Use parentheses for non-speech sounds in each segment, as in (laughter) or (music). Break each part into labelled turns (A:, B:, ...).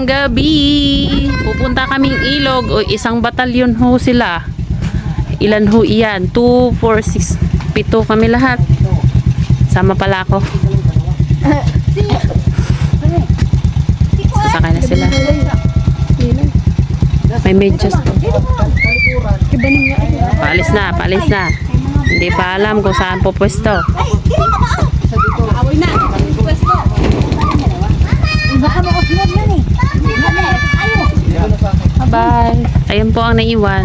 A: Magandang gabi. Pupunta kaming ilog o isang batalyon ho sila. Ilan ho iyan? 2, 4, 6, 7 kami lahat. Sama pala ako. Sasakay na sila. May medyas to. Paalis na, paalis na. Hindi pa alam kung saan po pwesto.
B: Baka makasunod yan eh.
A: Bye. Ayun po ang naiwan.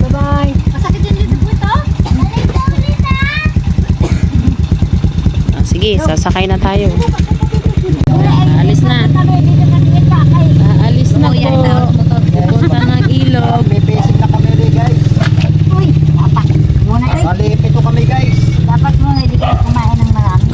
B: Bye-bye. Masakit din dito po ito?
A: Ah, sige, sasakay na tayo. Alis na. Aalis na po. Pupunta ng ilog.
C: May basic na kami rin guys.
B: Uy, dapat muna guys.
C: Bali, pito kami guys.
B: Dapat muna hindi kayo kumain ng marami.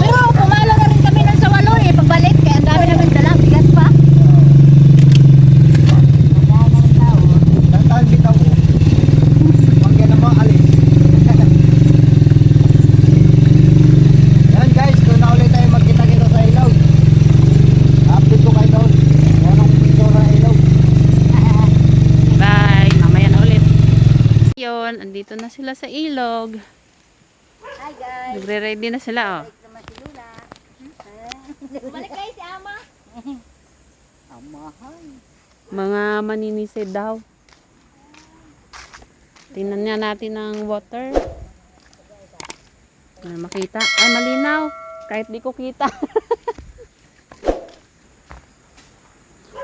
B: Pero pumalo na rin kami ng sa walo eh. Pagbalik, kaya ang dami namin dala. Bigat pa. Wala na rin tao.
C: Tantahan bitaw ko. Huwag yan naman alis. Yan guys, doon na ulit tayo magkita-kita sa ilaw. Update ko kayo doon. Yan ang picture ng ilaw.
A: Bye. Mamaya na ulit. Yun, andito na sila sa ilog.
B: Hi guys.
A: Nagre-ready na sila, oh.
B: Balik (laughs) kayo si Ama.
C: Amahan.
A: Mga maninisid daw. Tingnan niya natin ang water. Ay, makita. Ay, malinaw. Kahit di ko kita. (laughs)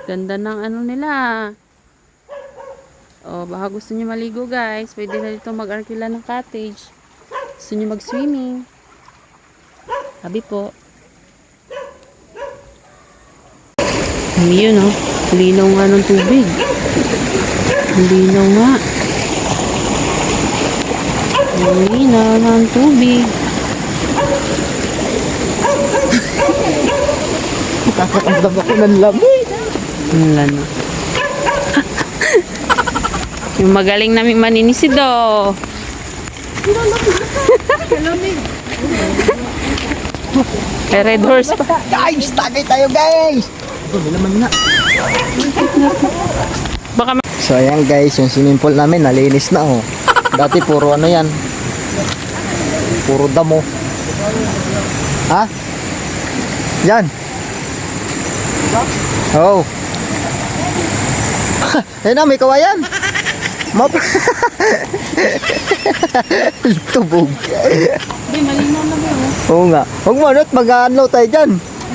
A: Ganda ng ano nila. O, baka gusto niyo maligo guys. Pwede na dito mag-arkila ng cottage. Gusto niyo mag-swimming. Sabi po. Yun oh. Linaw nga ng tubig. Linaw nga. Linaw ng tubig.
C: Nakakandam ako ng lamig.
A: Wala na. Yung magaling namin maninisid. (laughs) May red horse pa.
C: Guys, tagay tayo guys. Ito, naman nga.
A: Baka
C: So ayan guys, yung swimming pool namin nalinis na oh. Dati puro ano yan. Puro damo. Ha? Yan. Oh. (laughs) Ayun na, may kawayan. Map. Tubog.
A: Hindi, malinaw na ba
C: Oo nga. Huwag mo, Nat, mag-ano tayo dyan.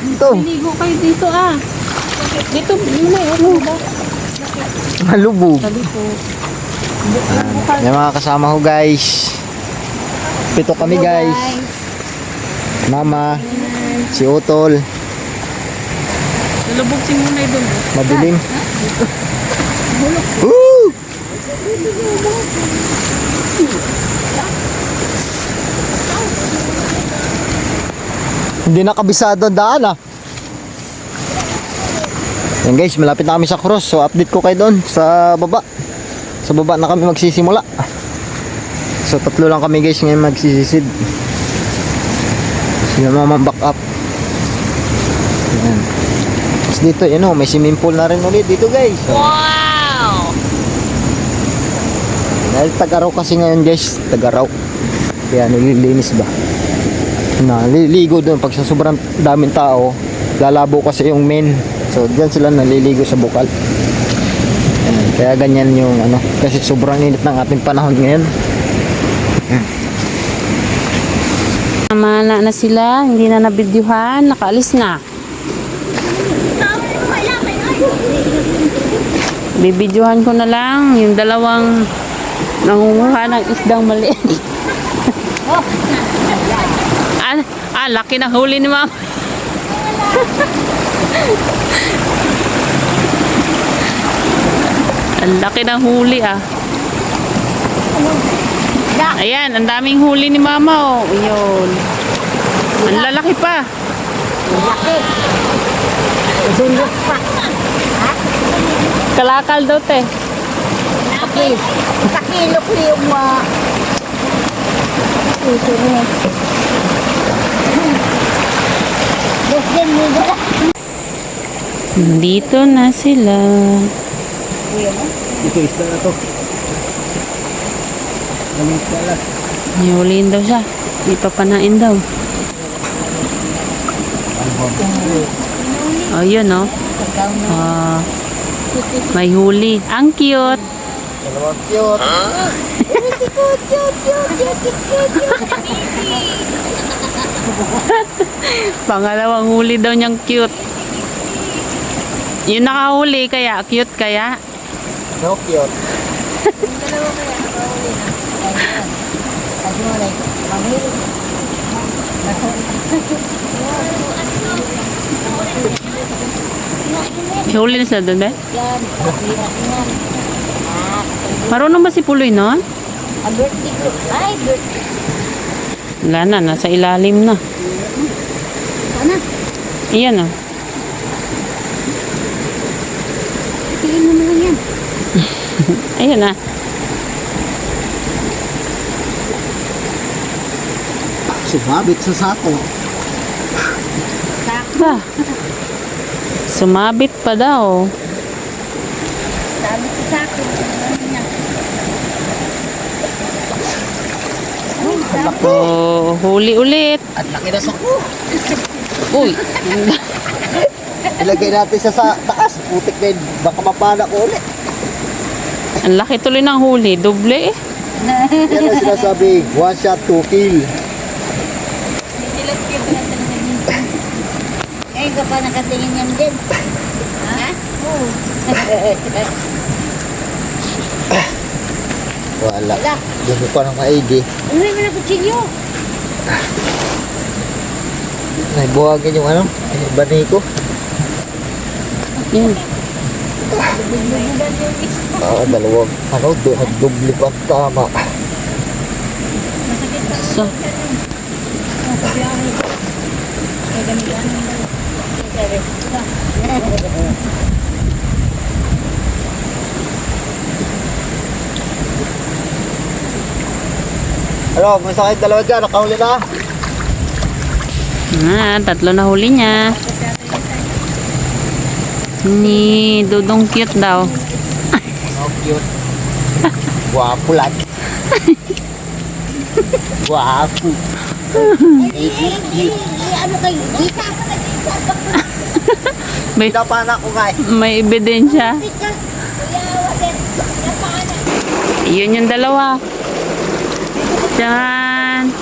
C: Ito,
A: Ligo kayo dito ah. Dito, yun na yun.
C: malubog.
A: Sabi po.
C: Yan mga kasama ko guys. Pito kami guys. Mama, si Utol,
A: Nalubog si Munay doon.
C: madilim. Woo! Hindi na kabisado ang daan ah. Yan guys, malapit na kami sa cross. So update ko kayo doon sa baba. Sa baba na kami magsisimula. So tatlo lang kami guys ngayon magsisisid. Sila mama back up. Yan. Tapos dito, yun o, may swimming pool na rin ulit dito guys.
A: Wow!
C: Dahil tagaraw kasi ngayon guys, tagaraw. Kaya nililinis ba? Naliligo doon pag sa sobrang daming tao, lalabo kasi yung main. So diyan sila naliligo sa bukal. Ayan, Kaya ganyan yung ano, kasi sobrang init ng ating panahon ngayon.
A: Namana na sila, hindi na nabidyuhan, nakaalis na. Bibidyohan ko na lang yung dalawang nangunguha ng isdang maliit. (laughs) ah, laki na huli ni mama. Ang laki ng huli ah. Ayan, ang daming huli ni mama oh. Yun. Ang lalaki pa.
B: Laki. Dulot pa.
A: Kalakal daw te.
B: Laki. Sa kilo ko yung mga... Puso niya.
A: Dito na sila.
C: Ito isda na to. Lamig na lang.
A: Nihuliin daw siya. Ipapanain daw. Oh, yun, no? Ah, may huli. Ang cute.
C: Dalawang cute. (laughs)
A: Pangalawang huli daw niyang cute. Yung nakahuli kaya, cute kaya.
C: No cute.
B: Kasi mo like, mamili.
A: Huli na sila doon, be?
B: Yan,
A: Marunong ba si Puloy nun?
B: a birthday ko. Ay, birthday.
A: Wala na, nasa ilalim na.
B: Ano?
A: Iyan, oh.
B: Tingin mo naman yan. (laughs)
A: Ayan na.
C: Sumabit sa sako.
A: Ba? Sumabit pa daw.
B: Sabi ko sa akin. Ano sabi.
A: Oh, huli ulit.
C: At laki na sako.
A: Uy.
C: Ilagay natin siya sa taas. Putik na yun. Baka mapana ko ulit.
A: Ang laki tuloy ng huli. Doble eh.
C: Yan ang sinasabi. One shot, two kill.
B: Ngayon ka pa nakatingin yan din. Ha? Oo.
C: Wala.
B: Wala.
C: Gusto ko ng maigi.
B: Uwi mo na kutsilyo.
C: Naibuhagin yung ano. Yung bani ko.
A: Yan.
C: Ah, dalawang. Ano, do, nagdubli pa tama.
A: So,
C: Ano, may sakit dalawa dyan. Nakahuli na.
A: ah, tatlo na huli niya. Ni Dudong cute daw.
C: Oh, cute. Guwapo lang. Guwapo.
B: Ano kayo?
A: May,
C: Pinapana ko nga eh.
A: may ebidensya. Yun yung dalawa. Diyan.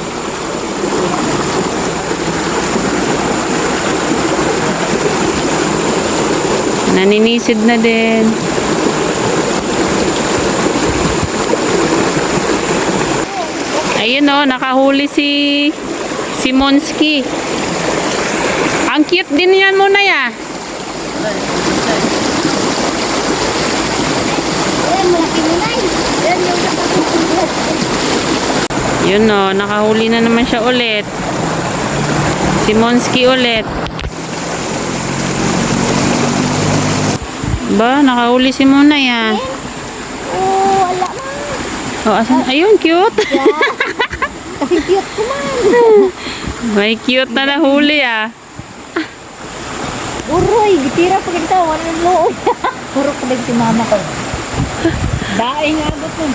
A: Naninisid na din. Ayun oh, nakahuli si si Monski. Ang cute din yan muna ya.
B: Eh, malaki mo na eh. Yan yung.
A: Yun no, nakahuli na naman siya ulit. Si Monski ulit. Ba, nakahuli si Mona ya.
B: Oh, wala na.
A: Oh, asan? Ayun, cute.
B: Kasi cute ko man. (laughs)
A: May cute na nahuli ah.
B: Uroy, bitira pa kita. Wala nang loob. (laughs) Puro ka si mama ko. Daing abot mo.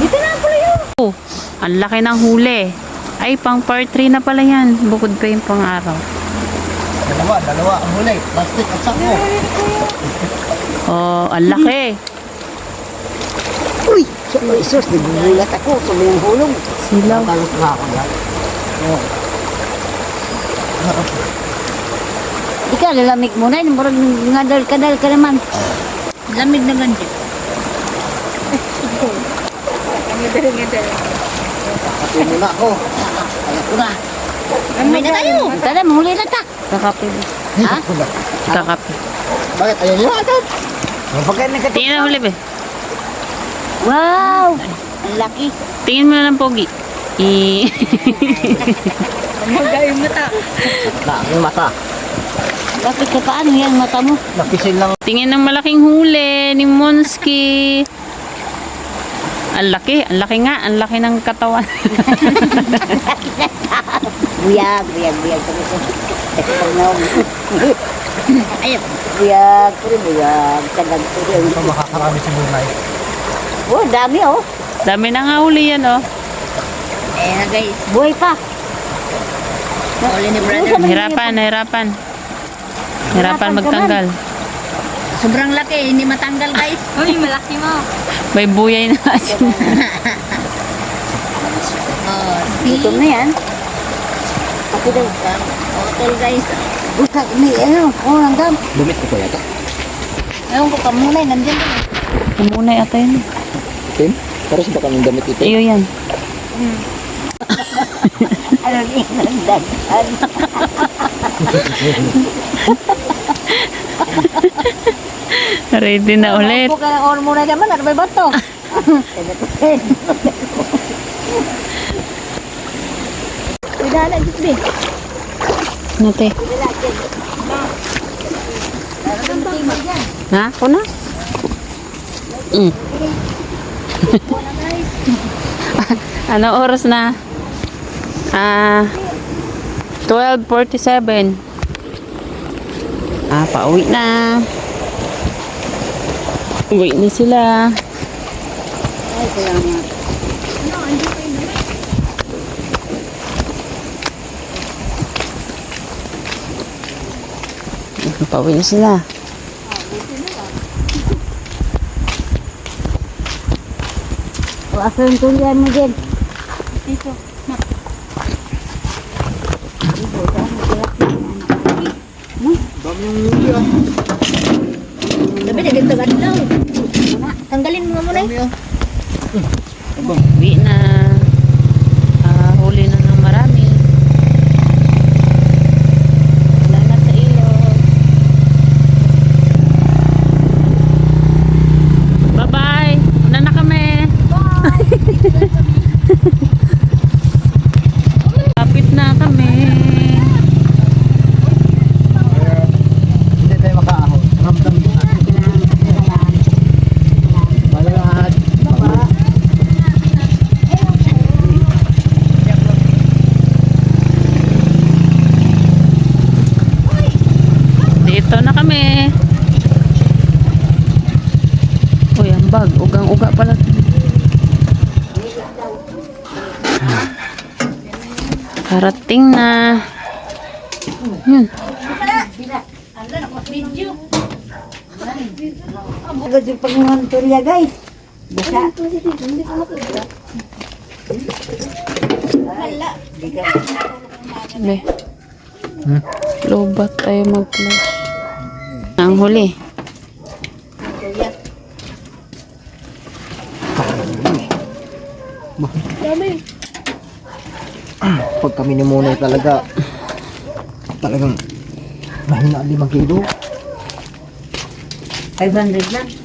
B: Dito na pala yun.
A: Oh, ang laki ng huli. Ay, pang part 3 na pala yan. Bukod pa yung pang araw.
C: Dalawa, dalawa. Ang huli. Plastic at sako.
A: Oh, ang laki. (laughs)
C: Uy! Sorry, sus. Nagugulat ako. Tumingin hulong.
A: Silaw.
C: Talos nga ako yan. Oh.
B: Ikaw, lalamig mo na. Murag ngadal-kadal ka naman. Lamig na (laughs) ganyan.
C: Pati muna ako. Alam ko na.
B: May na tayo. Tara, mahuli na ta.
A: Kakape.
B: Ha?
C: Na.
A: Kakape.
C: Bakit? Ayaw niyo agad. Ang pagkain ng
A: Tingin na huli ba?
B: Wow! Ang laki.
A: Tingin mo na ng pogi. I...
B: Magay mata.
C: na ang mata.
B: Bakit ka paano yan mata mo?
C: Napisil lang.
A: Tingin ng malaking huli ni Monski. Ang laki, ang laki nga, ang laki ng katawan. (laughs)
B: Buyag, buyag, buyag. Ayun. Buyag, puri buyag. Talag puri.
C: Ito makakarami si Bunay.
B: Oh, dami oh.
A: Dami na nga huli yan, oh.
B: Eh na guys. Buhay pa. Uli ni brother.
A: Hirapan, hirapan. Hirapan magtanggal.
B: Sobrang laki, hindi matanggal guys. Uy, malaki mo.
A: May buyay na kasi.
B: Oh, Gutom na yan. Ako daw. Hotel guys. Utak, may ano, oh, hanggang.
C: Dumit ko yata.
B: Ewan ko, kamunay, nandyan din.
A: Kumunay ata yun.
C: Tim, para sa baka ng damit ito.
A: Iyo yan. (laughs)
B: Ano din, nandyan. (laughs) (laughs)
A: Ready na ulit.
B: Ako ka, or muna naman, ano ba ba ito? Pidala, Gisbi.
A: Nate. Ha? Ako na? Mm. (laughs) ano oras na? Ah, 12.47. Ah, pauwi na. Uwi na sila.
B: Ay, salamat.
A: Pauwi na sila.
B: O, aso yung tulian mo dyan. Dito.
C: Dami yung huli ah.
B: Sabi na ganito ganito. Tanggalin mo nga muna eh.
A: Uwi na. Ah, huli na ng marami. Salamat sa ilog. Bye-bye. Una na kami. Kapit na kami.
C: Kaya, hindi tayo makaahon. Ramdam yun. Malalahat.
A: Dito na kami. Uy, ang bag. Ugang-uga pala. Karating na. Yun.
B: Agad yung panguhan tulya guys. Basa.
A: Le.
C: Hmm?
A: Lobat tayo mag-flash. Ang huli.
C: Pag kami ni Munay talaga, talagang mahina ang limang kilo.
B: 500 lang.